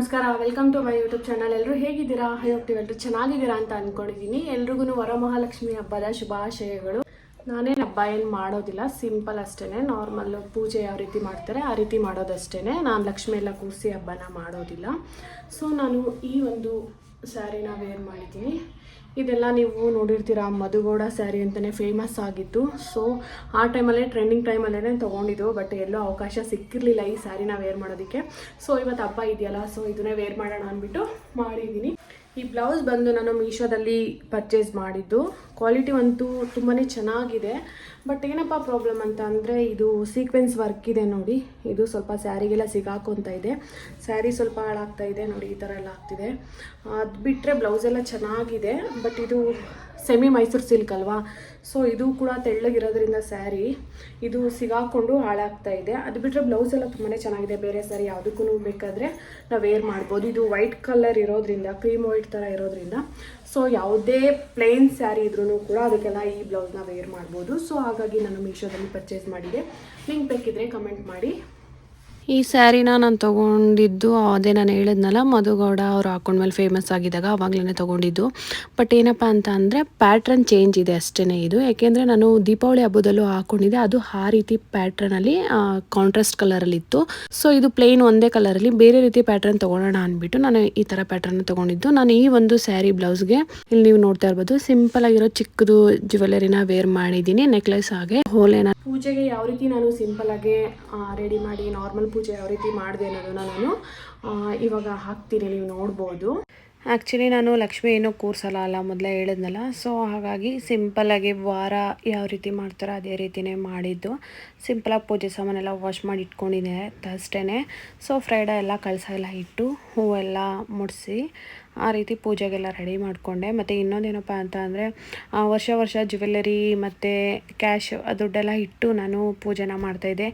ನಮಸ್ಕಾರ welcome to my YouTube channel ಎಲ್ಲರೂ ಹೇಗಿದ್ದೀರಾ? ಎಲ್ಲರೂ ಚೆನ್ನಾಗಿದ್ದೀರಾ ಅಂತ ಅಂದ್ಕೊಂಡಿದ್ದೀನಿ ಎಲ್ರಿಗೂ ವರಮಹಾಲಕ್ಷ್ಮಿ ಹಬ್ಬದ ಶುಭಾಶಯಗಳು. ನಾನೇನು ಹಬ್ಬ ಏನು ಮಾಡೋದಿಲ್ಲ ಸಿಂಪಲ್ ಅಷ್ಟೇ ನಾರ್ಮಲ್ ಪೂಜೆ ಯಾವ ರೀತಿ ಮಾಡ್ತಾರೆ, ಆ ರೀತಿ ಮಾಡೋದಷ್ಟೇ ನಾನು ಲಕ್ಷ್ಮಿ ಎಲ್ಲ ಕೂರಿಸಿ ಹಬ್ಬನ ಮಾಡೋದಿಲ್ಲ. ಸೊ ನಾನು ಈ ಒಂದು ಸ್ಯಾರಿನ ವೇರ್ ಮಾಡಿದ್ದೀನಿ ಇದೆಲ್ಲ ನೀವು ನೋಡಿರ್ತೀರ, ಮಧುಗೌಡ ಸ್ಯಾರಿ ಅಂತಲೇ ಫೇಮಸ್ ಆಗಿತ್ತು ಸೊ ಆ ಟೈಮಲ್ಲೇ ಟ್ರೆಂಡಿಂಗ್ ಟೈಮಲ್ಲೇ ತೊಗೊಂಡಿದ್ದು ಬಟ್ ಎಲ್ಲೂ ಅವಕಾಶ ಸಿಕ್ಕಿರಲಿಲ್ಲ ಈ ಸ್ಯಾರಿನ ವೇರ್ ಮಾಡೋದಕ್ಕೆ. ಸೊ ಇವತ್ತು ಹಬ್ಬ ಇದೆಯಲ್ಲ ಸೊ ಇದನ್ನೇ ವೇರ್ ಮಾಡೋಣ ಅಂದ್ಬಿಟ್ಟು ಮಾಡಿದ್ದೀನಿ. ಈ ಬ್ಲೌಸ್ ಬಂದು ನಾನು ಮೀಶೋದಲ್ಲಿ ಪರ್ಚೇಸ್ ಮಾಡಿದ್ದು. ಕ್ವಾಲಿಟಿ ಅಂತೂ ತುಂಬಾ ಚೆನ್ನಾಗಿದೆ. ಬಟ್ ಏನಪ್ಪ ಪ್ರಾಬ್ಲಮ್ ಅಂತ ಅಂದರೆ ಇದು ಸೀಕ್ವೆನ್ಸ್ ವರ್ಕ್ ಇದೆ ನೋಡಿ. ಇದು ಸ್ವಲ್ಪ ಸ್ಯಾರಿಗೆಲ್ಲ ಸಿಗಾಕೊಂತ ಇದೆ. ಸ್ಯಾರಿ ಸ್ವಲ್ಪ ಹಾಳಾಗ್ತಾ ಇದೆ ನೋಡಿ, ಈ ಥರ ಎಲ್ಲ ಆಗ್ತಿದೆ. ಅದು ಬಿಟ್ಟರೆ ಬ್ಲೌಸೆಲ್ಲ ಚೆನ್ನಾಗಿದೆ. ಬಟ್ ಇದು ಸೆಮಿ ಮೈಸೂರು ಸಿಲ್ಕ್ ಅಲ್ವಾ? ಸೊ ಇದು ಕೂಡ ತೆಳ್ಳಗಿರೋದ್ರಿಂದ ಸ್ಯಾರಿ ಇದು ಸಿಗಾಕೊಂಡು ಹಾಳಾಗ್ತಾ ಇದೆ. ಅದು ಬಿಟ್ಟರೆ ಬ್ಲೌಸ್ ಎಲ್ಲ ತುಂಬಾ ಚೆನ್ನಾಗಿದೆ. ಬೇರೆ ಸ್ಯಾರಿ ಯಾವುದಕ್ಕೂ ಬೇಕಾದರೆ ನಾವು ವೇರ್ ಮಾಡ್ಬೋದು. ಇದು ವೈಟ್ ಕಲರ್ ಇರೋದ್ರಿಂದ ಕ್ರೀಮ್ ವೈಟ್ ಥರ ಇರೋದ್ರಿಂದ. ಸೊ ಯಾವುದೇ ಪ್ಲೇನ್ ಸ್ಯಾರಿ ಇದ್ರೂ ಕೂಡ ಅದಕ್ಕೆಲ್ಲ ಈ ಬ್ಲೌಸ್ನ ವೇರ್ ಮಾಡ್ಬೋದು. ಸೊ ಹಾಗಾಗಿ ನಾನು ಮೀಶೋದಲ್ಲಿ ಪರ್ಚೇಸ್ ಮಾಡಿದೆ. ಲಿಂಕ್ ಬೇಕಿದ್ರೆ ಕಮೆಂಟ್ ಮಾಡಿ. ಈ ಸ್ಯಾರಿನ ನಾನು ತೊಗೊಂಡಿದ್ದು ಅದೇ ನಾನು ಹೇಳಿದ್ನಲ್ಲ ಮಧುಗೌಡ ಅವ್ರು ಹಾಕೊಂಡ್ಮೇಲೆ ಫೇಮಸ್ ಆಗಿದ್ದಾಗ ಅವಾಗಲೇ ತೊಗೊಂಡಿದ್ದು. ಬಟ್ ಏನಪ್ಪ ಅಂತ ಅಂದರೆ ಪ್ಯಾಟ್ರನ್ ಚೇಂಜ್ ಇದೆ ಅಷ್ಟೇ ಇದು. ಯಾಕೆಂದರೆ ನಾನು ದೀಪಾವಳಿ ಹಬ್ಬದಲ್ಲೂ ಹಾಕೊಂಡಿದ್ದೆ. ಅದು ಆ ರೀತಿ ಪ್ಯಾಟ್ರನಲ್ಲಿ ಕಾಂಟ್ರಾಸ್ಟ್ ಕಲರಲ್ಲಿತ್ತು ಸೊ ಇದು ಪ್ಲೇನ್ ಒಂದೇ ಕಲರಲ್ಲಿ ಬೇರೆ ರೀತಿ ಪ್ಯಾಟ್ರನ್ ತೊಗೊಳ್ಳೋಣ ಅಂದ್ಬಿಟ್ಟು ನಾನು ಈ ಥರ ಪ್ಯಾಟ್ರನ್ನ ತೊಗೊಂಡಿದ್ದು. ನಾನು ಈ ಒಂದು ಸ್ಯಾರಿ ಬ್ಲೌಸ್ಗೆ ಇಲ್ಲಿ ನೀವು ನೋಡ್ತಾ ಇರ್ಬೋದು ಸಿಂಪಲ್ ಆಗಿರೋ ಚಿಕ್ಕದು ಜ್ಯುವೆಲರಿನ ವೇರ್ ಮಾಡಿದ್ದೀನಿ ನೆಕ್ಲೆಸ್ ಹಾಗೆ. ಹೋಲೆನ ಪೂಜೆಗೆ ಯಾವ ರೀತಿ ನಾನು ಸಿಂಪಲ್ ಆಗಿ ರೆಡಿ ಮಾಡಿ ನಾರ್ಮಲ್ ಯಾವ ರೀತಿ ಮಾಡಿದೆ ಅನ್ನೋದನ್ನ ನಾನು ಇವಾಗ ಹಾಕ್ತೀನಿ, ನೀವು ನೋಡ್ಬೋದು. ಆ್ಯಕ್ಚುಲಿ ನಾನು ಲಕ್ಷ್ಮಿ ಏನೂ ಕೂರ್ಸಲ್ಲ ಅಲ್ಲ, ಮೊದಲೇ ಹೇಳಿದ್ನಲ್ಲ. ಸೊ ಹಾಗಾಗಿ ಸಿಂಪಲ್ಲಾಗಿ ವಾರ ಯಾವ ರೀತಿ ಮಾಡ್ತಾರೋ ಅದೇ ರೀತಿಯೇ ಮಾಡಿದ್ದು. ಸಿಂಪಲಾಗಿ ಪೂಜೆ ಸಾಮಾನೆಲ್ಲ ವಾಶ್ ಮಾಡಿ ಇಟ್ಕೊಂಡಿದ್ದೆ ಅಷ್ಟೇ ಸೊ ಫ್ರೈಡೇ ಎಲ್ಲ ಕಳಸ ಎಲ್ಲ ಇಟ್ಟು ಹೂವೆಲ್ಲ ಮುಡಿಸಿ ಆ ರೀತಿ ಪೂಜೆಗೆಲ್ಲ ರೆಡಿ ಮಾಡಿಕೊಂಡೆ. ಮತ್ತು ಇನ್ನೊಂದೇನಪ್ಪ ಅಂತ ಅಂದರೆ ವರ್ಷ ವರ್ಷ ಜ್ಯುವೆಲ್ಲರಿ ಮತ್ತು ಕ್ಯಾಶ್ ದುಡ್ಡೆಲ್ಲ ಇಟ್ಟು ನಾನು ಪೂಜೆನ ಮಾಡ್ತಾಯಿದ್ದೆ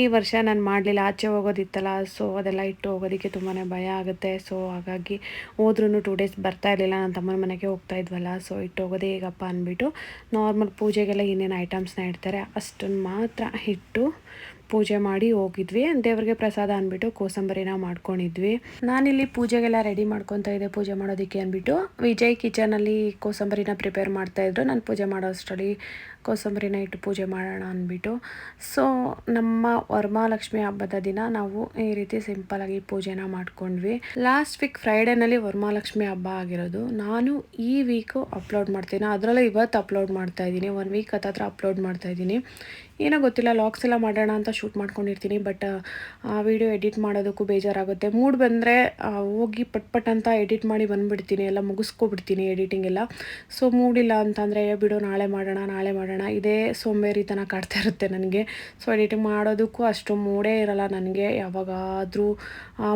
ಈ ವರ್ಷ ನಾನು ಮಾಡಲಿಲ್ಲ. ಆಚೆ ಹೋಗೋದಿತ್ತಲ್ಲ ಸೊ ಅದೆಲ್ಲ ಇಟ್ಟು ಹೋಗೋದಕ್ಕೆ ತುಂಬಾ ಭಯ ಆಗುತ್ತೆ. ಸೊ ಹಾಗಾಗಿ ಹೋದ್ರೂ ಟೂ ಡೇಸ್ ಬರ್ತಾ ಇರಲಿಲ್ಲ. ನನ್ನ ತಮ್ಮನ ಮನೆಗೆ ಹೋಗ್ತಾ ಇದ್ವಲ್ಲ ಸೊ ಇಟ್ಟು ಹೋಗೋದೇ ಹೇಗಪ್ಪ ಅಂದ್ಬಿಟ್ಟು ನಾರ್ಮಲ್ ಪೂಜೆಗೆಲ್ಲ ಏನೇನು ಐಟಮ್ಸ್ನ ಇಡ್ತಾರೆ ಅಷ್ಟನ್ನು ಮಾತ್ರ ಇಟ್ಟು ಪೂಜೆ ಮಾಡಿ ಹೋಗಿದ್ವಿ. ದೇವ್ರಿಗೆ ಪ್ರಸಾದ ಅಂದ್ಬಿಟ್ಟು ಕೋಸಂಬರಿನ ಮಾಡ್ಕೊಂಡಿದ್ವಿ. ನಾನಿಲ್ಲಿ ಪೂಜೆಗೆಲ್ಲ ರೆಡಿ ಮಾಡ್ಕೊತಾ ಇದ್ದೆ ಪೂಜೆ ಮಾಡೋದಕ್ಕೆ ಅಂದ್ಬಿಟ್ಟು ವಿಜಯ್ ಕಿಚನಲ್ಲಿ ಕೋಸಂಬರಿನ ಪ್ರಿಪೇರ್ ಮಾಡ್ತಾಯಿದ್ರು ನಾನು ಪೂಜೆ ಮಾಡೋ ಅಷ್ಟರಲ್ಲಿ ಕೋಸಂಬರಿನ ಇಟ್ಟು ಪೂಜೆ ಮಾಡೋಣ ಅಂದ್ಬಿಟ್ಟು. ಸೊ ನಮ್ಮ ವರಮಹಾಲಕ್ಷ್ಮಿ ಹಬ್ಬದ ದಿನ ನಾವು ಈ ರೀತಿ ಸಿಂಪಲಾಗಿ ಪೂಜೆನ ಮಾಡ್ಕೊಂಡ್ವಿ. ಲಾಸ್ಟ್ ವೀಕ್ ಫ್ರೈಡೇನಲ್ಲಿ ವರಮಹಾಲಕ್ಷ್ಮಿ ಹಬ್ಬ ಆಗಿರೋದು. ನಾನು ಈ ವೀಕು ಅಪ್ಲೋಡ್ ಮಾಡ್ತೀನಿ. ಅದರಲ್ಲೂ ಇವತ್ತು ಅಪ್ಲೋಡ್ ಮಾಡ್ತಾ ಇದ್ದೀನಿ. ಒನ್ ವೀಕ್ ಹತ್ರ ಅಪ್ಲೋಡ್ ಮಾಡ್ತಾ ಇದ್ದೀನಿ. ಏನೋ ಗೊತ್ತಿಲ್ಲ ಲಾಕ್ಸ್ ಎಲ್ಲ ಮಾಡೋಣ ಅಂತ ಶೂಟ್ ಮಾಡ್ಕೊಂಡಿರ್ತೀನಿ. ಬಟ್ ಆ ವಿಡಿಯೋ ಎಡಿಟ್ ಮಾಡೋದಕ್ಕೂ ಬೇಜಾರಾಗುತ್ತೆ. ಮೂಡ್ ಬಂದರೆ ಹೋಗಿ ಪಟ್ ಅಂತ ಎಡಿಟ್ ಮಾಡಿ ಬಂದುಬಿಡ್ತೀನಿ. ಎಲ್ಲ ಮುಗಿಸ್ಕೊಬಿಡ್ತೀನಿ ಎಡಿಟಿಂಗ್ ಎಲ್ಲ. ಸೊ ಮೂಡಿಲ್ಲ ಅಂತಂದರೆ ಬಿಡೋ, ನಾಳೆ ಮಾಡೋಣ ನಾಳೆ ಮಾಡೋಣ. ಇದೇ ಸೋಂಬೇರಿತನ ಕಾಡ್ತಾ ಇರುತ್ತೆ ನನಗೆ. ಸೊ ಎಡಿಟಿಂಗ್ ಮಾಡೋದಕ್ಕೂ ಅಷ್ಟು ಮೂಡೇ ಇರಲ್ಲ ನನಗೆ. ಯಾವಾಗಾದರೂ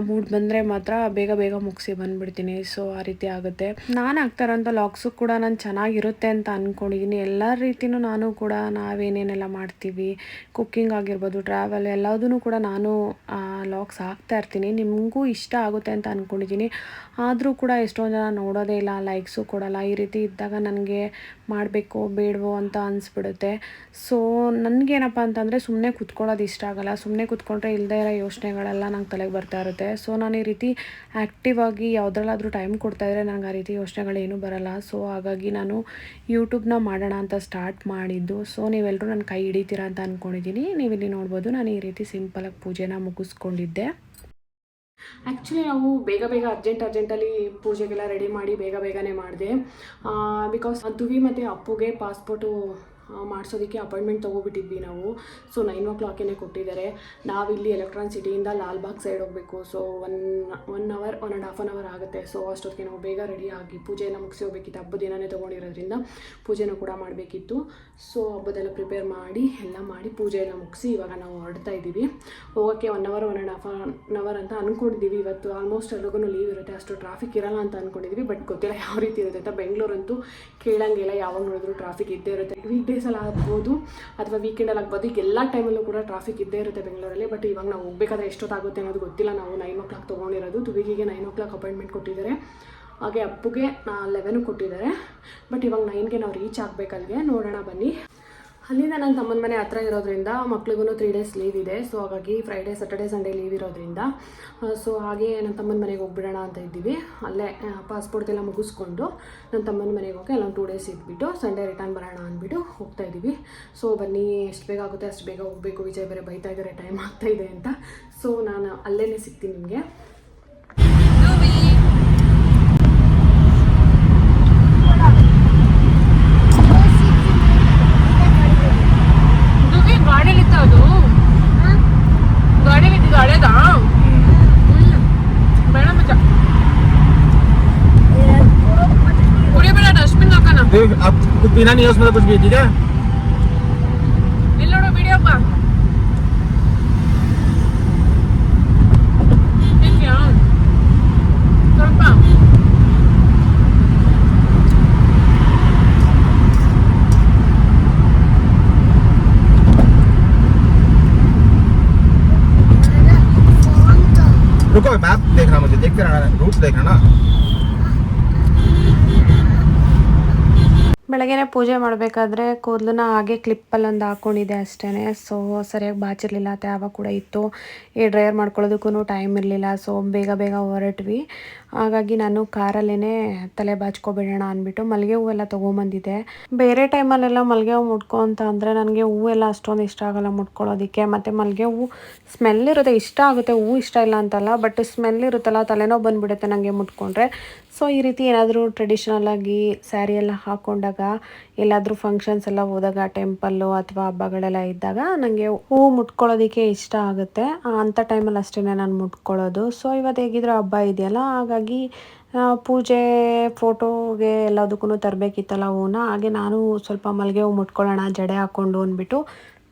ಮೂಡ್ ಬಂದರೆ ಮಾತ್ರ ಬೇಗ ಬೇಗ ಮುಗಿಸಿ ಬಂದುಬಿಡ್ತೀನಿ. ಸೊ ಆ ರೀತಿ ಆಗುತ್ತೆ. ನಾನು ಆಗ್ತಾರಂಥ ಲಾಕ್ಸು ಕೂಡ ನಾನು ಚೆನ್ನಾಗಿರುತ್ತೆ ಅಂತ ಅಂದ್ಕೊಂಡಿದ್ದೀನಿ ಎಲ್ಲ ರೀತಿಯೂ ನಾನು ಕೂಡ ನಾವೇನೇನೆಲ್ಲ ಮಾಡ್ತೀವಿ ಕುಕ್ಕಿಂಗ್ ಆಗಿರ್ಬೋದು ಟ್ರಾವೆಲ್ ಎಲ್ಲದೂ ಕೂಡ ನಾನು ಲಾಕ್ಸ್ ಹಾಕ್ತಾ ಇರ್ತೀನಿ. ನಿಮಗೂ ಇಷ್ಟ ಆಗುತ್ತೆ ಅಂತ ಅಂದ್ಕೊಂಡಿದ್ದೀನಿ ಆದರೂ ಕೂಡ ಎಷ್ಟೊಂದು ಜನ ನೋಡೋದೇ ಇಲ್ಲ ಲೈಕ್ಸು ಕೊಡಲ್ಲ ಈ ರೀತಿ ಇದ್ದಾಗ ನನಗೆ ಮಾಡಬೇಕು, ಬೇಡವೋ ಅಂತ ಅನಿಸ್ಬಿಡುತ್ತೆ. ಸೊ ನನಗೇನಪ್ಪ ಅಂತಂದರೆ ಸುಮ್ಮನೆ ಕುತ್ಕೊಳ್ಳೋದು ಇಷ್ಟ ಆಗಲ್ಲ. ಸುಮ್ಮನೆ ಕುತ್ಕೊಂಡ್ರೆ ಇಲ್ಲದೆ ಇರೋ ಯೋಚನೆಗಳೆಲ್ಲ ನಂಗೆ ತಲೆಗೆ ಬರ್ತಾ ಇರುತ್ತೆ. ಸೊ ನಾನು ಈ ರೀತಿ ಆ್ಯಕ್ಟಿವ್ ಆಗಿ ಯಾವುದ್ರಲ್ಲಾದರೂ ಟೈಮ್ ಕೊಡ್ತಾಯಿದ್ರೆ ನನಗೆ ಆ ರೀತಿ ಯೋಚನೆಗಳೇನು ಬರಲ್ಲ. ಸೊ ಹಾಗಾಗಿ ನಾನು ಯೂಟ್ಯೂಬ್ನ ಮಾಡೋಣ ಅಂತ ಸ್ಟಾರ್ಟ್ ಮಾಡಿದ್ದು. ಸೊ ನೀವೆಲ್ಲರೂ ನನ್ನ ಕೈ ಹಿಡಿತೀರಾ ಅಂತ ಅಂದ್ಕೊಂಡಿದ್ದೀನಿ ನೀವಿಲ್ಲಿ ನೋಡ್ಬೋದು ನಾನು ಈ ರೀತಿ ಸಿಂಪಲಾಗಿ ಪೂಜೆನ ಮುಗಿಸ್ಕೊಂಡಿದ್ದೆ. ಆ್ಯಕ್ಚುಲಿ ನಾವು ಬೇಗ ಬೇಗ ಅರ್ಜೆಂಟ್ ಅರ್ಜೆಂಟಲ್ಲಿ ಪೂಜೆಗೆಲ್ಲ ರೆಡಿ ಮಾಡಿ ಬೇಗ ಬೇಗನೆ ಮಾಡಿದೆ. ಬಿಕಾಸ್ ದುವಿ ಮತ್ತು ಅಪ್ಪುಗೆ ಪಾಸ್ಪೋರ್ಟು ಮಾಡಿಸೋದಕ್ಕೆ ಅಪಾಯಿಂಟ್ಮೆಂಟ್ ತೊಗೊಬಿಟ್ಟಿದ್ವಿ ನಾವು. ಸೊ ನೈನ್ ಓ ಕ್ಲಾಕೇನೆ ಕೊಟ್ಟಿದ್ದಾರೆ. ನಾವಿಲ್ಲಿ ಎಲೆಕ್ಟ್ರಾನ್ ಸಿಟಿಯಿಂದ ಲಾಲ್ಬಾಗ್ ಸೈಡ್ ಹೋಗಬೇಕು. So one one hour one and half an hour ಆಗುತ್ತೆ. ಸೊ, ಅಷ್ಟೊತ್ತಿಗೆ ನಾವು ಬೇಗ ರೆಡಿ ಆಗಿ ಪೂಜೆಯನ್ನು ಮುಗಿಸಿ ಹೋಗ್ಬೇಕಿತ್ತು. ಹಬ್ಬದ ದಿನನೇ ತೊಗೊಂಡಿರೋದ್ರಿಂದ ಪೂಜೆನೂ ಕೂಡ ಮಾಡಬೇಕಿತ್ತು. ಸೊ, ಹಬ್ಬದೆಲ್ಲ ಪ್ರಿಪೇರ್ ಮಾಡಿ, ಎಲ್ಲ ಮಾಡಿ ಪೂಜೆಯನ್ನು ಮುಗಿಸಿ ಇವಾಗ ನಾವು ಹೊರಡ್ತಾ ಇದ್ದೀವಿ. ಹೋಗೋಕ್ಕೆ one hour one and half an hour ಅಂತ ಅಂದ್ಕೊಂಡಿದ್ದೀವಿ ಇವತ್ತು ಆಲ್ಮೋಸ್ಟ್ ಎಲ್ರಿಗೂ ಲೀವ್ ಇರುತ್ತೆ. ಅಷ್ಟು ಟ್ರಾಫಿಕ್ ಇರಲ್ಲ ಅಂತ ಅಂದ್ಕೊಂಡಿದ್ವಿ ಬಟ್ ಗೊತ್ತಿಲ್ಲ ಯಾವ ರೀತಿ ಇರುತ್ತೆ ಅಂತ. ಬೆಂಗಳೂರಂತೂ ಕೇಳಂಗಿಲ್ಲ. ಯಾವಾಗ ನೋಡಿದ್ರು ಟ್ರಾಫಿಕ್ ಇದ್ದೇ ಇರುತ್ತೆ. ವೀಕ್ ಡೇಸಲ್ಲಿ ಆಗ್ಬೋದು ಅಥವಾ ವೀಕೆಂಡಲ್ಲಿ ಆಗ್ಬೋದು, ಈಗ ಎಲ್ಲ ಟೈಮಲ್ಲೂ ಕೂಡ ಟ್ರಾಫಿಕ್ ಇದ್ದೇ ಇರುತ್ತೆ ಬೆಂಗಳೂರಲ್ಲಿ ಬಟ್ ಇವಾಗ ನಾವು ಹೋಗ್ಬೇಕಾದ್ರೆ ಎಷ್ಟೊತ್ತಾಗುತ್ತೆ ಅನ್ನೋದು ಗೊತ್ತಿಲ್ಲ. ನಾವು ನೈನ್ ಓ ಕ್ಲಾಕ್ ತೊಗೊಂಡಿರೋದು, ತುವಿಗಿಗೆ ನೈನ್ ಓ ಕ್ಲಾಕ್ ಅಪಾಯಿಂಟ್ಮೆಂಟ್ ಕೊಟ್ಟಿದ್ದಾರೆ. ಹಾಗೆ ಅಪ್ಪುಗೆ ಲೆವೆನು ಕೊಟ್ಟಿದ್ದಾರೆ. ಬಟ್ ಇವಾಗ ನೈನ್ಗೆ ನಾವು ರೀಚ್ ಆಗಬೇಕಲ್ವೇ ನೋಡೋಣ ಬನ್ನಿ. ಅಲ್ಲಿಂದ ನನ್ನ ತಮ್ಮನ ಮನೆ ಹತ್ರ ಇರೋದ್ರಿಂದ ಮಕ್ಳಿಗೂ ತ್ರೀ ಡೇಸ್ ಲೀವ್ ಇದೆ. ಸೊ ಹಾಗಾಗಿ ಫ್ರೈಡೇ ಸ್ಯಾಟರ್ಡೇ ಸಂಡೇ ಲೀವ್ ಇರೋದ್ರಿಂದ ಸೊ ಹಾಗೆ ನನ್ನ ತಮ್ಮನ ಮನೆಗೆ ಹೋಗ್ಬಿಡೋಣ ಅಂತ ಇದ್ದೀವಿ. ಅಲ್ಲೇ ಪಾಸ್ಪೋರ್ಟ್ ಎಲ್ಲ ಮುಗಿಸ್ಕೊಂಡು ನನ್ನ ತಮ್ಮನ ಮನೆಗೆ ಹೋಗಿ ಅಲ್ಲೊಂದು ಟೂ ಡೇಸ್ ಇದ್ಬಿಟ್ಟು ಸಂಡೇ ರಿಟರ್ನ್ ಬರೋಣ ಅಂದ್ಬಿಟ್ಟು ಹೋಗ್ತಾ ಇದ್ದೀವಿ. ಸೊ ಬನ್ನಿ, ಎಷ್ಟು ಬೇಗ ಆಗುತ್ತೆ, ಅಷ್ಟು ಬೇಗ ಹೋಗಬೇಕು, ವಿಜಯ್ ಬೇರೆ ಬೈತಾ ಇದ್ದಾರೆ ಟೈಮ್ ಇದೆ ಅಂತ. ಸೊ ನಾನು ಅಲ್ಲೇ ಸಿಗ್ತೀನಿ ನಿಮಗೆ. पीना नहीं है उसमें तो कुछ भी ठीक है? रुको मैप देख रहा मुझे देखते रहना रूट देख रहा ना। ಬೆಳಗ್ಗೆನೆ ಪೂಜೆ ಮಾಡಬೇಕಾದ್ರೆ ಕೂದಲನ್ನ ಹಾಗೆ ಕ್ಲಿಪ್ಪಲ್ಲಿ ಒಂದು ಹಾಕ್ಕೊಂಡಿದ್ದೆ ಅಷ್ಟೇ ಸೊ ಸರಿಯಾಗಿ ಬಾಚಿರಲಿಲ್ಲ. ತ್ಯಾವ ಕೂಡ ಇತ್ತು. ಈ ಡ್ರೈಯರ್ ಮಾಡ್ಕೊಳ್ಳೋದಕ್ಕೂ ಟೈಮ್ ಇರಲಿಲ್ಲ. ಸೊ ಬೇಗ ಬೇಗ ಹೊರಟ್ವಿ. ಹಾಗಾಗಿ ನಾನು ಕಾರಲ್ಲೇ ತಲೆ ಬಾಚ್ಕೊಬಿಡೋಣ ಅಂದ್ಬಿಟ್ಟು ಮಲ್ಲಿಗೆ ಹೂವೆಲ್ಲ ತೊಗೊಂಬಂದಿದ್ದೆ. ಬೇರೆ ಟೈಮಲ್ಲೆಲ್ಲ ಮಲ್ಲಿಗೆ ಹೂವು ಮುಟ್ಕೊ ಅಂತ ಅಂದರೆ ನನಗೆ ಹೂವೆಲ್ಲ ಅಷ್ಟೊಂದು ಇಷ್ಟ ಆಗಲ್ಲ ಮುಟ್ಕೊಳ್ಳೋದಕ್ಕೆ. ಮತ್ತು ಮಲ್ಲಿಗೆ ಹೂವು ಸ್ಮೆಲ್ ಇರುತ್ತೆ, ಇಷ್ಟ ಆಗುತ್ತೆ ಹೂವು ಇಷ್ಟ ಇಲ್ಲ ಅಂತಲ್ಲ ಬಟ್ ಸ್ಮೆಲ್ ಇರುತ್ತಲ್ಲ, ತಲೆನೋವು ಬಂದುಬಿಡುತ್ತೆ ನನಗೆ ಮುಟ್ಕೊಂಡ್ರೆ. ಸೊ ಈ ರೀತಿ ಏನಾದರೂ ಟ್ರೆಡಿಷ್ನಲ್ ಆಗಿ ಸ್ಯಾರಿ ಎಲ್ಲ ಹಾಕ್ಕೊಂಡಾಗ ಎಲ್ಲಾದರೂ ಫಂಕ್ಷನ್ಸ್ ಎಲ್ಲ ಹೋದಾಗ ಟೆಂಪಲ್ಲು ಅಥವಾ ಹಬ್ಬಗಳೆಲ್ಲ ಇದ್ದಾಗ ನನಗೆ ಹೂವು ಮುಟ್ಕೊಳ್ಳೋದಕ್ಕೆ ಇಷ್ಟ ಆಗುತ್ತೆ. ಅಂಥ ಟೈಮಲ್ಲಿ ಅಷ್ಟೇ ನಾನು ಮುಟ್ಕೊಳ್ಳೋದು. ಸೊ ಇವತ್ತು ಹೇಗಿದ್ರೂ ಹಬ್ಬ ಇದೆಯಲ್ಲ, ಹಾಗಾಗಿ ಪೂಜೆ ಫೋಟೋಗೆ ಎಲ್ಲದಕ್ಕೂ ತರಬೇಕಿತ್ತಲ್ಲ ಹೂವನ್ನ ಹಾಗೆ ನಾನು ಸ್ವಲ್ಪ ಮಲ್ಲಿಗೆ ಹೂವು ಮುಟ್ಕೊಳ್ಳೋಣ, ಜಡೆ ಹಾಕ್ಕೊಂಡು ಅಂದ್ಬಿಟ್ಟು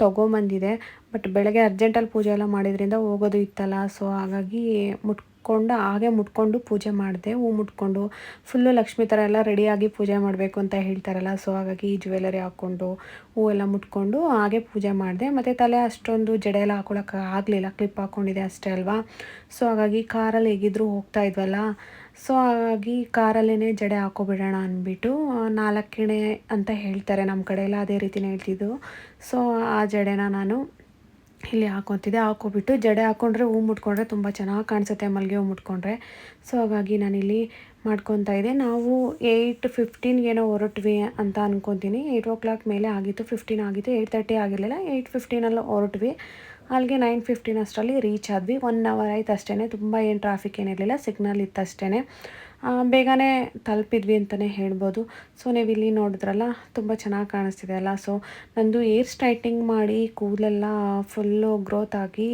ತೊಗೊಂಬಂದಿದೆ ಬಟ್ ಬೆಳಗ್ಗೆ ಅರ್ಜೆಂಟಲ್ಲಿ ಪೂಜೆ ಎಲ್ಲ ಮಾಡಿದ್ರಿಂದ ಹೋಗೋದು ಇತ್ತಲ್ಲ ಸೊ ಹಾಗಾಗಿ ಮುಟ್ಕೊಂಡು ಹಾಗೆ ಮುಟ್ಕೊಂಡು ಪೂಜೆ ಮಾಡಿದೆ, ಹೂ ಮುಟ್ಕೊಂಡು. ಫುಲ್ಲು ಲಕ್ಷ್ಮಿ ಥರ ಎಲ್ಲ ರೆಡಿಯಾಗಿ ಪೂಜೆ ಮಾಡಬೇಕು ಅಂತ ಹೇಳ್ತಾರಲ್ಲ ಸೊ ಹಾಗಾಗಿ ಈ ಜ್ಯುವೆಲರಿ ಹಾಕ್ಕೊಂಡು ಹೂವೆಲ್ಲ ಮುಟ್ಕೊಂಡು ಹಾಗೆ ಪೂಜೆ ಮಾಡಿದೆ. ಮತ್ತು ತಲೆ ಅಷ್ಟೊಂದು ಜಡೆ ಎಲ್ಲ ಹಾಕೊಳಕ್ಕೆ ಆಗಲಿಲ್ಲ ಕ್ಲಿಪ್ ಹಾಕ್ಕೊಂಡಿದೆ ಅಷ್ಟೇ ಅಲ್ವಾ. ಸೊ ಹಾಗಾಗಿ ಕಾರಲ್ಲಿ ಹೇಗಿದ್ರೂ ಹೋಗ್ತಾ ಇದ್ವಲ್ಲ. ಸೊ ಹಾಗಾಗಿ ಕಾರಲ್ಲೇ ಜಡೆ ಹಾಕೋಬಿಡೋಣ ಅಂದ್ಬಿಟ್ಟು ನಾಲ್ಕಿಣೆ ಅಂತ ಹೇಳ್ತಾರೆ ನಮ್ಮ ಕಡೆಯೆಲ್ಲ ಎಲ್ಲ, ಅದೇ ರೀತಿನೇ ಹೇಳ್ತಿದ್ದು. ಸೊ ಆ ಜಡೆನ ನಾನು ಇಲ್ಲಿ ಹಾಕೊತಿದ್ದೆ. ಹಾಕೋಬಿಟ್ಟು ಜಡೆ ಹಾಕ್ಕೊಂಡ್ರೆ ಹೂ ಮುಟ್ಕೊಂಡ್ರೆ ತುಂಬ ಚೆನ್ನಾಗಿ ಕಾಣಿಸುತ್ತೆ ಮಲ್ಲಿಗೆ ಹೂ ಮುಟ್ಕೊಂಡ್ರೆ. ಸೊ ಹಾಗಾಗಿ ನಾನಿಲ್ಲಿ ಮಾಡ್ಕೊತಾ ಇದ್ದೆ. ನಾವು ಏಯ್ಟ್ ಫಿಫ್ಟೀನ್ಗೇನೋ ಹೊರಟ್ವಿ ಅಂತ ಅನ್ಕೊತೀನಿ. ಏಯ್ಟ್ ಓ ಕ್ಲಾಕ್ ಮೇಲೆ ಆಗಿತ್ತು. ಫಿಫ್ಟೀನ್ ಆಗಿತ್ತು. ಏಯ್ಟ್ ತರ್ಟಿ ಆಗಿರಲಿಲ್ಲ. ಏಯ್ಟ್ ಫಿಫ್ಟೀನಲ್ಲಿ ಹೊರಟ್ವಿ. ಅಲ್ಲಿಗೆ ನೈನ್ ಫಿಫ್ಟೀನ್ ಅಷ್ಟರಲ್ಲಿ ರೀಚ್ ಆದ್ವಿ. ಒನ್ ಅವರ್ ಆಯ್ತು ಅಷ್ಟೇ ತುಂಬ ಏನು ಟ್ರಾಫಿಕ್ ಏನಿರಲಿಲ್ಲ. ಸಿಗ್ನಲ್ ಇತ್ತು ಅಷ್ಟೇ ಬೇಗನೆ ತಲುಪಿದ್ವಿ ಅಂತಲೇ ಹೇಳ್ಬೋದು. ಸೊ, ನೀವು ಇಲ್ಲಿ ನೋಡಿದ್ರಲ್ಲ, ತುಂಬ ಚೆನ್ನಾಗಿ ಕಾಣಿಸ್ತಿದೆ ಅಲ್ಲ? ಸೊ, ನಂದು ಏರ್ ಸ್ಟ್ರೈಟ್ನಿಂಗ್ ಮಾಡಿ ಕೂದಲೆಲ್ಲ ಫುಲ್ಲು ಗ್ರೋತ್ ಆಗಿ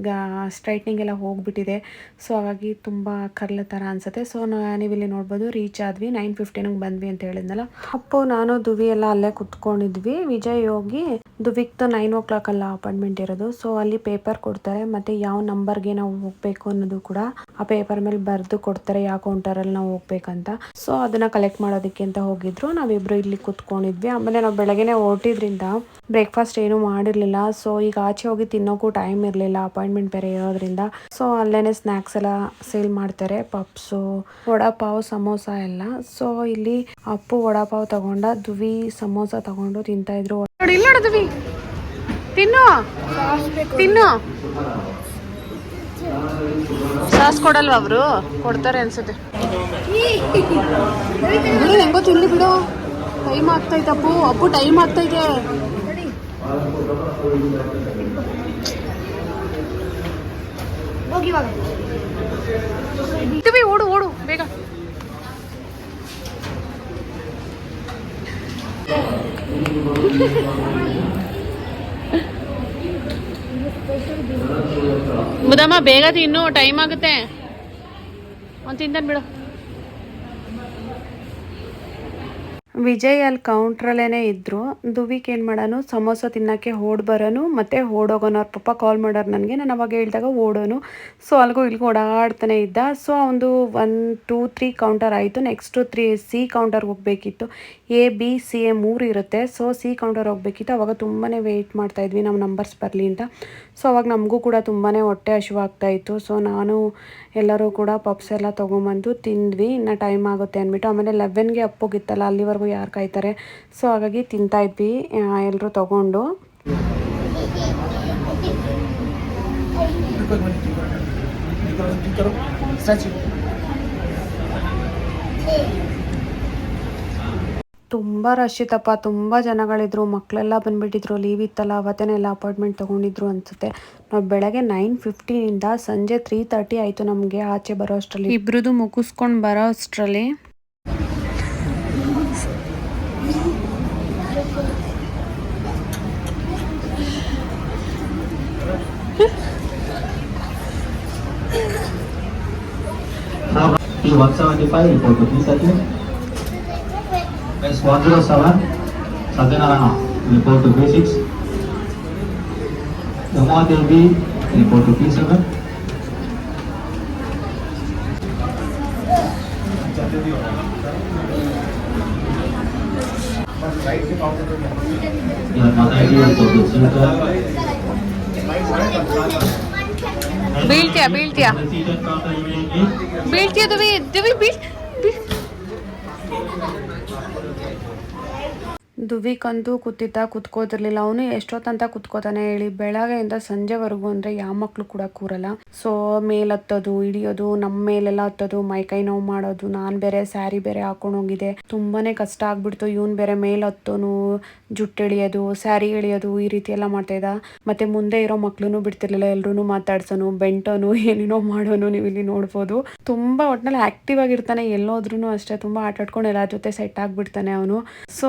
ಗಾ, ಸ್ಟ್ರೈಟ್ನಿಂಗ್ ಎಲ್ಲ ಹೋಗಿಬಿಟ್ಟಿದೆ. ಸೊ, ಹಾಗಾಗಿ ತುಂಬ ಕರ್ಲ ಥರ ಅನಿಸುತ್ತೆ. ಸೊ ನೀವಿಲ್ಲಿ ನೋಡ್ಬೋದು ರೀಚ್ ಆದ್ವಿ ನೈನ್ ಫಿಫ್ಟೀನಿಗೆ ಬಂದ್ವಿ ಅಂತ ಹೇಳಿದ್ನಲ್ಲ? ಅಪ್ಪು, ನಾನು, ದುವಿ ಎಲ್ಲ ಅಲ್ಲೇ ಕುತ್ಕೊಂಡಿದ್ವಿ. ವಿಜಯ್ ಹೋಗಿ ದುವಿಕ್ದು ನೈನ್ ಓ ಕ್ಲಾಕ್ ಅಲ್ಲ ಅಪಾಯಿಂಟ್ಮೆಂಟ್ ಇರೋದು. ಸೊ ಅಲ್ಲಿ ಪೇಪರ್ ಕೊಡ್ತಾರೆ. ಮತ್ತು ಯಾವ ನಂಬರ್ಗೆ ನಾವು ಹೋಗಬೇಕು ಅನ್ನೋದು ಕೂಡ ಆ ಪೇಪರ್ ಮೇಲೆ ಬರೆದು ಕೊಡ್ತಾರೆ ಯಾವ ಕೌಂಟರಲ್ಲಿ ನಾವು ಹೋಗ್ಬೇಕಂತ. ಸೊ ಅದನ್ನ ಕಲೆಕ್ಟ್ ಮಾಡೋದಕ್ಕೆ ಅಂತ ಹೋಗಿದ್ರು. ನಾವಿಬ್ರು ಇಲ್ಲಿ ಕುತ್ಕೊಂಡಿದ್ವಿ. ಆಮೇಲೆ ನಾವು ಬೆಳಗ್ಗೆನೆ ಹೊರಟಿದ್ರಿಂದ ಬ್ರೇಕ್ಫಾಸ್ಟ್ ಏನು ಮಾಡಿರಲಿಲ್ಲ. ಸೊ ಈಗ ಆಚೆ ಹೋಗಿ ತಿನ್ನೋಕ್ಕೂ ಟೈಮ್ ಇರಲಿಲ್ಲ ಅಪಾಯಿಂಟ್ಮೆಂಟ್ ಬೇರೆ ಇರೋದ್ರಿಂದ. ಸೊ ಅಲ್ಲೇನೆ ಸ್ನ್ಯಾಕ್ಸ್ ಎಲ್ಲ ಸೇಲ್ ಮಾಡ್ತಾರೆ. ಪಪ್ಸು, ವಡಾಪಾವ್, ಸಮೋಸ ಎಲ್ಲ. ಸೊ ಇಲ್ಲಿ ಅಪ್ಪು ವಡಾಪಾವ್ ತಗೊಂಡ, ದುವಿ, ಸಮೋಸ ತಗೊಂಡು ತಿಂತಾ ಇದ್ರು. ನೋಡಿ ಇಲ್ಲಿ ನೋಡಿದ್ವಿ ತಿನ್ನು. ತಿನ್ನು. ಸಾಸ್ ಕೊಡಲ್ವಾ ಅವರು? ಕೊಡ್ತಾರೆ ಅನ್ಸುತ್ತೆ. ಬಿಡು ಹೆಂಗೋ ತಿನ್ಲಿ ಬಿಡು. ಟೈಮ್ ಆಗ್ತೈತೆ ಅಪ್ಪು. ಅಪ್ಪು ಟೈಮ್ ಆಗ್ತೈತೆ. ಇದ್ದೀವಿ, ಓಡು ಓಡು ಬೇಗ. ಮುದಮ್ಮ ಬೇಗ ತಿನ್ನು ಟೈಮ್ ಆಗುತ್ತೆ. ಒಂದು ತಿಂತಾನೆ ಬಿಡು. ವಿಜಯ್ ಅಲ್ಲಿ ಕೌಂಟ್ರಲ್ಲೇ ಇದ್ದರು ದುವಿಕ್ ಏನು ಮಾಡೋನು, ಸಮೋಸ ತಿನ್ನೋಕ್ಕೆ ಓಡಿ ಬರೋನು, ಮತ್ತು ಓಡೋಗೋನು. ಅವ್ರ ಪಪ್ಪ ಕಾಲ್ ಮಾಡೋರು ನನಗೆ, ನಾನು ಅವಾಗ ಹೇಳಿದಾಗ ಓಡೋನು. ಸೊ ಅಲ್ಲಿಗೂ ಇಲ್ಲಿಗೂ ಓಡಾಡ್ತಾನೆ ಇದ್ದ. ಸೊ ಒಂದು ಒನ್ ಟೂ ತ್ರೀ ಕೌಂಟರ್ ಆಯಿತು. ನೆಕ್ಸ್ಟು ತ್ರೀ ಸಿ ಕೌಂಟರ್ಗೆ ಹೋಗಬೇಕಿತ್ತು. ಎ ಬಿ ಸಿ ಎ ಮೂರು ಇರುತ್ತೆ. ಸೊ ಸಿ ಕೌಂಟರ್ ಹೋಗಬೇಕಿತ್ತು. ಅವಾಗ ತುಂಬಾ ವೆಯ್ಟ್ ಮಾಡ್ತಾ ಇದ್ವಿ. ನಮ್ಮ ನಂಬರ್ಸ್ ಬರಲಿ ಅಂತ. ಸೊ ಅವಾಗ ನಮಗೂ ಕೂಡ ತುಂಬಾ ಹೊಟ್ಟೆ ಹಸಿವಾಗ್ತಾಯಿತ್ತು ಸೊ ನಾನು ಎಲ್ಲರೂ ಕೂಡ ಪಪ್ಸ್ ಎಲ್ಲ ತೊಗೊಂಬಂದು ತಿಂದ್ವಿ. ಇನ್ನು ಟೈಮ್ ಆಗುತ್ತೆ ಅಂದ್ಬಿಟ್ಟು. ಆಮೇಲೆ ಲೆವೆನ್ಗೆ ಅಪ್ಪೋಗಿತ್ತಲ್ಲ, ಅಲ್ಲಿವರೆಗೂ ಯಾರು ಕಾಯ್ತಾರೆ? ಸೊ ಹಾಗಾಗಿ ತಿಂತಾ ಇದ್ವಿ. ಎಲ್ಲರೂ ತಗೊಂಡು. ತುಂಬ ರಶ್ ಇತ್ತಪ್ಪ. ತುಂಬ ಜನಗಳಿದ್ರು ಮಕ್ಕಳೆಲ್ಲ ಬಂದ್ಬಿಟ್ಟಿದ್ರು ಲೀವ್ ಇತ್ತಲ್ಲ ಅವತ್ತೇನೆಲ್ಲ ಅಪಾಯಿಂಟ್ಮೆಂಟ್ ತೊಗೊಂಡಿದ್ರು ಅನ್ಸುತ್ತೆ. ನಾವು ಬೆಳಗ್ಗೆ ನೈನ್ ಫಿಫ್ಟೀನಿಂದ ಸಂಜೆ ತ್ರೀ ತರ್ಟಿ ಆಯಿತು ನಮಗೆ ಆಚೆ ಬರೋ ಅಷ್ಟರಲ್ಲಿ. ಇಬ್ಬರದು ಮುಗಿಸ್ಕೊಂಡು ಬರೋ ಅಷ್ಟರಲ್ಲಿ. Now, P 175, report to P30. Base 107, S one zero seven Satyanarayana report B six Yamadevi report B seven built किया बिल्ट किया बिल्ट किया तो भी तो भी बिल्ट ದುವಿಕಂತೂ ಕೂತಿದ್ದ ಕುತ್ಕೋತಿರ್ಲಿಲ್ಲ ಅವನು ಎಷ್ಟೊತ್ತಂತ ಕುತ್ಕೋತಾನೆ ಹೇಳಿ, ಬೆಳಗ್ಗೆಯಿಂದ ಸಂಜೆವರೆಗೂ ಅಂದರೆ ಯಾವ ಮಕ್ಕಳು ಕೂಡ ಕೂರಲ್ಲ. ಸೊ ಮೇಲ್ ಹತ್ತೋದು ಇಳಿಯೋದು ನಮ್ಮ ಮೇಲೆಲ್ಲ ಹತ್ತೋದು, ಮೈ ಕೈ ನೋವು ಮಾಡೋದು, ನಾನು ಬೇರೆ ಸ್ಯಾರಿ ಬೇರೆ ಹಾಕೊಂಡು ಹೋಗಿದೆ. ತುಂಬಾನೇ ಕಷ್ಟ ಆಗ್ಬಿಡ್ತು. ಇವನು ಬೇರೆ ಮೇಲ್ ಹತ್ತೋನು, ಜುಟ್ಟು ಎಳಿಯೋದು, ಸ್ಯಾರಿ ಎಳಿಯೋದು, ಈ ರೀತಿ ಎಲ್ಲ ಮಾಡ್ತಾ ಇದ್ದ. ಮತ್ತೆ ಮುಂದೆ ಇರೋ ಮಕ್ಳು ಬಿಡ್ತಿರ್ಲಿಲ್ಲ. ಎಲ್ರೂ ಮಾತಾಡ್ಸೋನು, ಬೆಂಟೋನು, ಏನೇನೋ ಮಾಡೋನು ನೀವು ಇಲ್ಲಿ ನೋಡ್ಬೋದು. ತುಂಬಾ ಒಟ್ನಲ್ಲಿ ಆಕ್ಟಿವ್ ಆಗಿರ್ತಾನೆ. ಎಲ್ಲೋದ್ರೂ ಅಷ್ಟೇ. ತುಂಬಾ ಆಟಾಡ್ಕೊಂಡು ಎಲ್ಲರ ಜೊತೆ ಸೆಟ್ ಆಗ್ಬಿಡ್ತಾನೆ ಅವನು. ಸೊ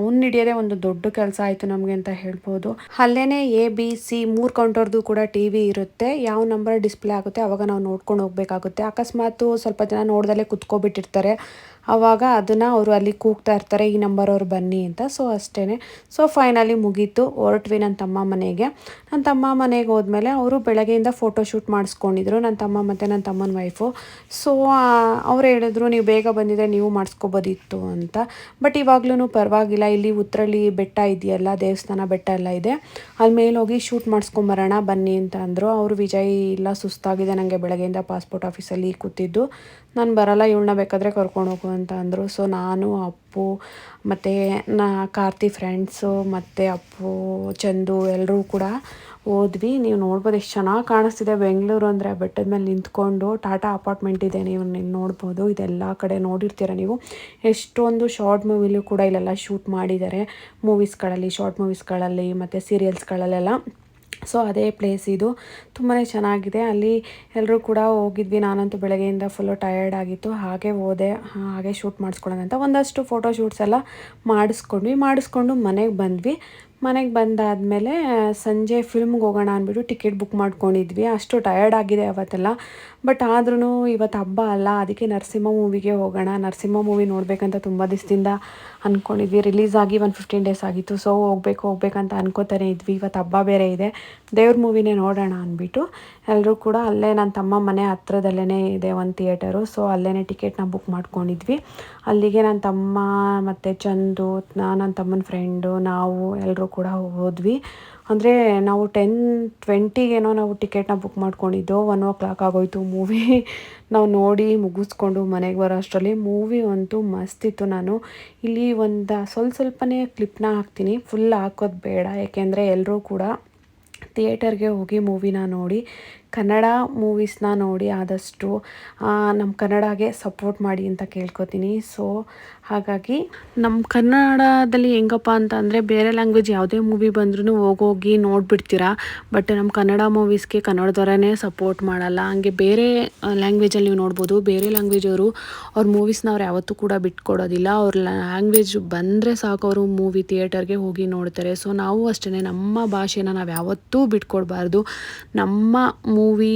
ಅವ್ನು ಹಿಡಿಯೋದೇ ಒಂದು ದೊಡ್ಡ ಕೆಲಸ ಆಯ್ತು ನಮಗೆ ಅಂತ ಹೇಳ್ಬೋದು. ಅಲ್ಲೇನೆ ಎ ಬಿ ಸಿ ಮೂರು ಕೌಂಟರ್ದು ಕೂಡ ಟಿ ವಿ ಇರುತ್ತೆ. ಯಾವ ನಂಬರ್ ಡಿಸ್ಪ್ಲೇ ಆಗುತ್ತೆ ಅವಾಗ ನಾವು ನೋಡ್ಕೊಂಡು ಹೋಗ್ಬೇಕಾಗುತ್ತೆ. ಅಕಸ್ಮಾತ್ ಸ್ವಲ್ಪ ಜನ ನೋಡ್ದಲ್ಲೇ ಕುತ್ಕೊಬಿಟ್ಟಿರ್ತಾರೆ. ಅವಾಗ ಅದನ್ನು ಅವರು ಅಲ್ಲಿ ಕೂಗ್ತಾ ಇರ್ತಾರೆ, ಈ ನಂಬರ್ ಅವ್ರು ಬನ್ನಿ ಅಂತ. ಸೊ ಅಷ್ಟೇ ಸೊ ಫೈನಲಿ ಮುಗೀತು. ಹೊರಟ್ವಿ ನನ್ನ ತಮ್ಮ ಮನೆಗೆ. ನನ್ನ ತಮ್ಮ ಮನೆಗೆ ಹೋದ್ಮೇಲೆ ಅವರು ಬೆಳಗ್ಗೆಯಿಂದ ಫೋಟೋ ಶೂಟ್ ಮಾಡಿಸ್ಕೊಂಡಿದ್ರು. ನನ್ನ ತಮ್ಮ ಮತ್ತು ನನ್ನ ತಮ್ಮನ ವೈಫು ಸೊ ಅವ್ರು ಹೇಳಿದ್ರು, ನೀವು ಬೇಗ ಬಂದಿದ್ರೆ ನೀವು ಮಾಡಿಸ್ಕೋಬೋದಿತ್ತು ಅಂತ. ಬಟ್ ಇವಾಗ್ಲೂ ಪರವಾಗಿಲ್ಲ. ಇಲ್ಲಿ ಉತ್ತರಳ್ಳಿ ಬೆಟ್ಟ ಇದೆಯಲ್ಲ, ದೇವಸ್ಥಾನ ಬೆಟ್ಟ ಎಲ್ಲ ಇದೆ. ಅಲ್ಲಿ ಮೇಲೆ ಹೋಗಿ ಶೂಟ್ ಮಾಡಿಸ್ಕೊಂಬರೋಣ, ಬನ್ನಿ ಅಂತ ಅಂದರು. ಅವರು ವಿಜಯ್ ಇಲ್ಲ, ಸುಸ್ತಾಗಿದೆ ನನಗೆ ಬೆಳಗ್ಗೆಯಿಂದ ಪಾಸ್ಪೋರ್ಟ್ ಆಫೀಸಲ್ಲಿ ಕೂತಿದ್ದು. ನಾನು ಬರಲ್ಲ, ಇವಳನ್ನ ಬೇಕಾದರೆ ಕರ್ಕೊಂಡು ಹೋಗು ಅಂತ ಅಂದರು. ಸೊ ನಾನು, ಅಪ್ಪು, ಮತ್ತು ನಾ, ಕಾರ್ತಿ ಫ್ರೆಂಡ್ಸು ಮತ್ತು ಅಪ್ಪು, ಚಂದು ಎಲ್ಲರೂ ಕೂಡ ಹೋದ್ವಿ ನೀವು ನೋಡ್ಬೋದು ಎಷ್ಟು ಚೆನ್ನಾಗಿ ಕಾಣಿಸ್ತಿದೆ ಬೆಂಗಳೂರು ಅಂದರೆ. ಬೆಟ್ಟದ ಮೇಲೆ ನಿಂತ್ಕೊಂಡು ಟಾಟಾ ಅಪಾರ್ಟ್ಮೆಂಟ್ ಇದೆ, ನೀವು ನೀವು ನೋಡ್ಬೋದು. ಇದೆಲ್ಲ ಕಡೆ ನೋಡಿರ್ತೀರ ನೀವು. ಎಷ್ಟೊಂದು ಶಾರ್ಟ್ ಮೂವಿಲೂ ಕೂಡ ಇಲ್ಲೆಲ್ಲ ಶೂಟ್ ಮಾಡಿದ್ದಾರೆ. ಮೂವೀಸ್ಗಳಲ್ಲಿ, ಶಾರ್ಟ್ ಮೂವೀಸ್ಗಳಲ್ಲಿ ಮತ್ತು ಸೀರಿಯಲ್ಸ್ಗಳಲ್ಲೆಲ್ಲ. ಸೊ, ಅದೇ ಪ್ಲೇಸ್ ಇದು. ತುಂಬಾ ಚೆನ್ನಾಗಿದೆ. ಅಲ್ಲಿ ಎಲ್ಲರೂ ಕೂಡ ಹೋಗಿದ್ವಿ. ನಾನಂತೂ ಬೆಳಗ್ಗೆಯಿಂದ ಫುಲ್ಲು ಟಯರ್ಡ್ ಆಗಿತ್ತು. ಹಾಗೆ ಹೋದೆ. ಹಾಗೆ ಶೂಟ್ ಮಾಡಿಸ್ಕೊಳ್ಳೋಣ ಅಂತ. ಒಂದಷ್ಟು ಫೋಟೋ ಶೂಟ್ಸ್ ಎಲ್ಲ ಮಾಡಿಸ್ಕೊಂಡ್ವಿ. ಮಾಡಿಸ್ಕೊಂಡು ಮನೆಗೆ ಬಂದ್ವಿ. ಮನೆಗೆ ಬಂದಾದಮೇಲೆ ಸಂಜೆ ಫಿಲ್ಮ್ಗೆ ಹೋಗೋಣ ಅಂದ್ಬಿಟ್ಟು ಟಿಕೆಟ್ ಬುಕ್ ಮಾಡ್ಕೊಂಡಿದ್ವಿ. ಅಷ್ಟು ಟಯರ್ಡ್ ಆಗಿದೆ ಅವತ್ತೆಲ್ಲ. ಬಟ್ ಆದ್ರೂ ಇವತ್ತು ಹಬ್ಬ ಅಲ್ಲ, ಅದಕ್ಕೆ ನರಸಿಂಹ ಮೂವಿಗೆ ಹೋಗೋಣ. ನರಸಿಂಹ ಮೂವಿ ನೋಡಬೇಕಂತ ತುಂಬ ದಿವಸದಿಂದ ಅಂದ್ಕೊಂಡಿದ್ವಿ ರಿಲೀಸ್ ಆಗಿ ಒಂದು ಫಿಫ್ಟೀನ್ ಡೇಸ್ ಆಗಿತ್ತು. ಸೊ ಹೋಗ್ಬೇಕು, ಹೋಗ್ಬೇಕಂತ ಅನ್ಕೋತಾನೆ ಇದ್ವಿ. ಇವತ್ತು ಹಬ್ಬ ಬೇರೆ ಇದೆ. ದೇವ್ರ ಮೂವಿನೇ ನೋಡೋಣ ಅಂದ್ಬಿಟ್ಟು ಎಲ್ಲರೂ ಕೂಡ ಅಲ್ಲೇ ನನ್ನ ತಮ್ಮ ಮನೆ ಹತ್ರದಲ್ಲೇ ಇದೆ ಒಂದು ಥಿಯೇಟರು, ಸೊ ಅಲ್ಲೇ ಟಿಕೆಟ್ನ ಬುಕ್ ಮಾಡ್ಕೊಂಡಿದ್ವಿ. ಅಲ್ಲಿಗೆ ನನ್ನ ತಮ್ಮ ಮತ್ತು ಚಂದು ನನ್ನ ತಮ್ಮನ ಫ್ರೆಂಡು, ನಾವು ಎಲ್ಲರೂ ಕೂಡ ಹೋದ್ವಿ. ಅಂದರೆ ನಾವು ಟೆನ್, ಟ್ವೆಂಟಿಗೇನೋ ನಾವು ಟಿಕೆಟ್ನ ಬುಕ್ ಮಾಡ್ಕೊಂಡಿದ್ದು, ಒನ್ ಓ ಕ್ಲಾಕ್ ಆಗೋಯ್ತು ಮೂವಿ. ನಾವು ನೋಡಿ ಮುಗಿಸ್ಕೊಂಡು ಮನೆಗೆ ಬರೋ ಅಷ್ಟರಲ್ಲಿ ಮೂವಿ ಅಂತೂ ಮಸ್ತಿತ್ತು ನಾನು. ಇಲ್ಲಿ ಒಂದು ಸ್ವಲ್ಪ ಸ್ವಲ್ಪನೇ ಕ್ಲಿಪ್ನ ಹಾಕ್ತೀನಿ, ಫುಲ್ ಹಾಕೋದು ಬೇಡ. ಯಾಕೆಂದರೆ ಎಲ್ಲರೂ ಕೂಡ ಥಿಯೇಟರ್ಗೆ ಹೋಗಿ ಮೂವಿನ ನೋಡಿ ಕನ್ನಡ ಮೂವೀಸ್ನ ನೋಡಿ ಆದಷ್ಟು ನಮ್ಮ ಕನ್ನಡಗೆ ಸಪೋರ್ಟ್ ಮಾಡಿ ಅಂತ ಕೇಳ್ಕೊತೀನಿ. ಸೊ ಹಾಗಾಗಿ ನಮ್ಮ ಕನ್ನಡದಲ್ಲಿ ಹೆಂಗಪ್ಪ ಅಂತ ಅಂದರೆ ಬೇರೆ ಲ್ಯಾಂಗ್ವೇಜ್ ಯಾವುದೇ ಮೂವಿ ಬಂದ್ರೂ ಹೋಗೋಗಿ ನೋಡಿಬಿಡ್ತೀರಾ. ಬಟ್ ನಮ್ಮ ಕನ್ನಡ ಮೂವೀಸ್ಗೆ ಕನ್ನಡದವರೇ ಸಪೋರ್ಟ್ ಮಾಡಲ್ಲ. ಹಂಗೆ ಬೇರೆ ಲ್ಯಾಂಗ್ವೇಜಲ್ಲಿ ನೀವು ನೋಡ್ಬೋದು. ಬೇರೆ ಲ್ಯಾಂಗ್ವೇಜ್ ಅವರು, ಅವ್ರ ಮೂವೀಸ್ನ ಅವ್ರು ಯಾವತ್ತೂ ಕೂಡ ಬಿಟ್ಕೊಡೋದಿಲ್ಲ. ಅವ್ರ ಲ್ಯಾಂಗ್ವೇಜ್ ಬಂದರೆ ಸಾಕು ಅವರು ಮೂವಿ ಥಿಯೇಟರ್ಗೆ ಹೋಗಿ ನೋಡ್ತಾರೆ. ಸೊ ನಾವು ಅಷ್ಟೇ ನಮ್ಮ ಭಾಷೆನ ನಾವು ಯಾವತ್ತೂ ಬಿಟ್ಕೊಡ್ಬಾರ್ದು. ನಮ್ಮ ಮೂವಿ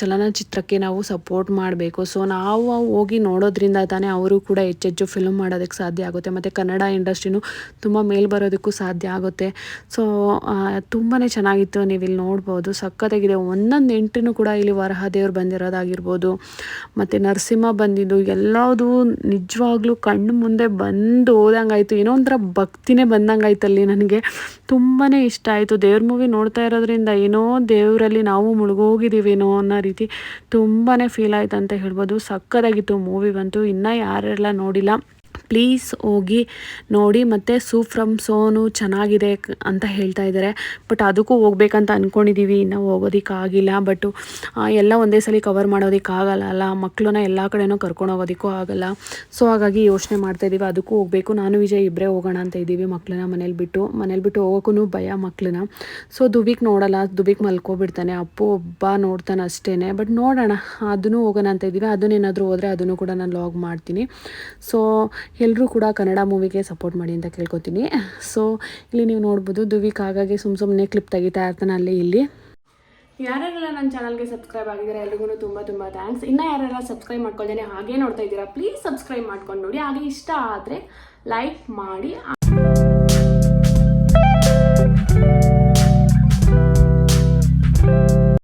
ಚಲನಚಿತ್ರಕ್ಕೆ ನಾವು ಸಪೋರ್ಟ್ ಮಾಡಬೇಕು. ಸೊ ನಾವು ಹೋಗಿ ನೋಡೋದ್ರಿಂದ ತಾನೇ ಅವರು ಕೂಡ ಹೆಚ್ಚೆಚ್ಚು ಫಿಲ್ಮ್ ಮಾಡೋದಕ್ಕೆ ಸಾಧ್ಯ ಆಗುತ್ತೆ. ಮತ್ತು ಕನ್ನಡ ಇಂಡಸ್ಟ್ರಿನೂ ತುಂಬ ಮೇಲ್ ಬರೋದಕ್ಕೂ ಸಾಧ್ಯ ಆಗುತ್ತೆ. ಸೊ ತುಂಬಾ ಚೆನ್ನಾಗಿತ್ತು. ನೀವು ಇಲ್ಲಿ ನೋಡ್ಬೋದು. ಸಖತ್ತಾಗಿದೆ. ಒಂದೊಂದು ಎಂಟು ಕೂಡ ಇಲ್ಲಿ ವರಹ ದೇವ್ರು ಬಂದಿರೋದಾಗಿರ್ಬೋದು. ಮತ್ತು ನರಸಿಂಹ ಬಂದಿದ್ದು. ಎಲ್ಲದೂ ನಿಜವಾಗ್ಲೂ ಕಣ್ಣು ಮುಂದೆ ಬಂದು ಓದಂಗಾಯಿತು ಏನೋ ಒಂಥರ ಭಕ್ತಿನೇ ಬಂದಂಗಾಯ್ತಲ್ಲಿ ನನಗೆ. ತುಂಬಾ ಇಷ್ಟ ಆಯಿತು. ದೇವ್ರ ಮೂವಿ ನೋಡ್ತಾ ಇರೋದ್ರಿಂದ ಏನೋ ದೇವರಲ್ಲಿ ನಾವು ಮುಳುಗೋಗಿದ್ದೀವೇನೋ ಅನ್ನೋ ರೀತಿ ತುಂಬಾ ಫೀಲ್ ಆಯ್ತು ಅಂತ ಹೇಳ್ಬೋದು. ಸಕ್ಕತ್ತಾಗಿತ್ತು ಮೂವಿ ಬಂತು. ಇನ್ನೂ ಯಾರೆಲ್ಲ ನೋಡಿಲ್ಲ. ಪ್ಲೀಸ್ ಹೋಗಿ ನೋಡಿ. ಮತ್ತು ಸೂ ಫ್ರಮ್ ಸೋನು ಚೆನ್ನಾಗಿದೆ ಅಂತ ಹೇಳ್ತಾ ಇದ್ದಾರೆ. ಬಟ್ ಅದಕ್ಕೂ ಹೋಗ್ಬೇಕಂತ ಅಂದ್ಕೊಂಡಿದ್ದೀವಿ ಇನ್ನೂ ಹೋಗೋದಕ್ಕಾಗಿಲ್ಲ ಬಟ್ಟು ಎಲ್ಲ ಒಂದೇ ಸಲ ಕವರ್ ಮಾಡೋದಕ್ಕಾಗಲ್ಲ ಅಲ್ಲ. ಮಕ್ಕಳನ್ನ ಎಲ್ಲ ಕಡೆನೂ ಕರ್ಕೊಂಡು ಹೋಗೋದಕ್ಕೂ ಆಗಲ್ಲ. ಸೊ ಹಾಗಾಗಿ ಯೋಚನೆ ಮಾಡ್ತಾ ಇದ್ದೀವಿ ಅದಕ್ಕೂ ಹೋಗಬೇಕು. ನಾನು ವಿಜಯ್ ಇಬ್ಬರೇ ಹೋಗೋಣ ಅಂತ ಇದ್ದೀವಿ ಮಕ್ಕಳನ್ನ ಮನೇಲಿ ಬಿಟ್ಟು. ಮನೇಲಿ ಬಿಟ್ಟು ಹೋಗೋಕ್ಕೂ ಭಯ ಮಕ್ಕಳನ್ನ ಸೊ ದುಬಿಕ್ ನೋಡಲ್ಲ. ದುಬಿಕ್ ಮಲ್ಕೊಬಿಡ್ತಾನೆ. ಅಪ್ಪು ಒಬ್ಬ ನೋಡ್ತಾನೆ ಅಷ್ಟೇ ಬಟ್ ನೋಡೋಣ. ಅದನ್ನು ಹೋಗೋಣ ಅಂತ ಇದ್ದೀವಿ ಅದನ್ನೇನಾದರೂ ಹೋದರೆ ಅದನ್ನು ಕೂಡ ನಾನು ಲಾಗ್ ಮಾಡ್ತೀನಿ. ಸೊ ಎಲ್ಲರೂ ಕೂಡ ಕನ್ನಡ ಮೂವಿಗೆ ಸಪೋರ್ಟ್ ಮಾಡಿ ಅಂತ ಕೇಳ್ಕೊತೀನಿ. ಸೊ ಇಲ್ಲಿ ನೀವು ನೋಡ್ಬೋದು ದುವಿಕ್ ಹಾಗಾಗಿ ಸುಮ್ಮ ಸುಮ್ಮನೆ ಕ್ಲಿಪ್ ತೆಗಿತಾ ಇರ್ತಾನೆ ಅಲ್ಲಿ ಇಲ್ಲಿ. ಯಾರ್ಯಾರೆಲ್ಲ ನನ್ನ ಚಾನಲ್ಗೆ ಸಬ್ಸ್ಕ್ರೈಬ್ ಆಗಿದ್ದಾರೆ, ಎಲ್ರಿಗೂ ತುಂಬ ತುಂಬ ಥ್ಯಾಂಕ್ಸ್ ಇನ್ನು ಯಾರೆಲ್ಲ ಸಬ್ಸ್ಕ್ರೈಬ್ ಮಾಡ್ಕೊಳ್ದೇನೆ ಹಾಗೆ ನೋಡ್ತಾ ಇದ್ದೀರಾ ಪ್ಲೀಸ್ ಸಬ್ಸ್ಕ್ರೈಬ್ ಮಾಡ್ಕೊಂಡು ನೋಡಿ. ಹಾಗೆ ಇಷ್ಟ ಆದರೆ ಲೈಕ್ ಮಾಡಿ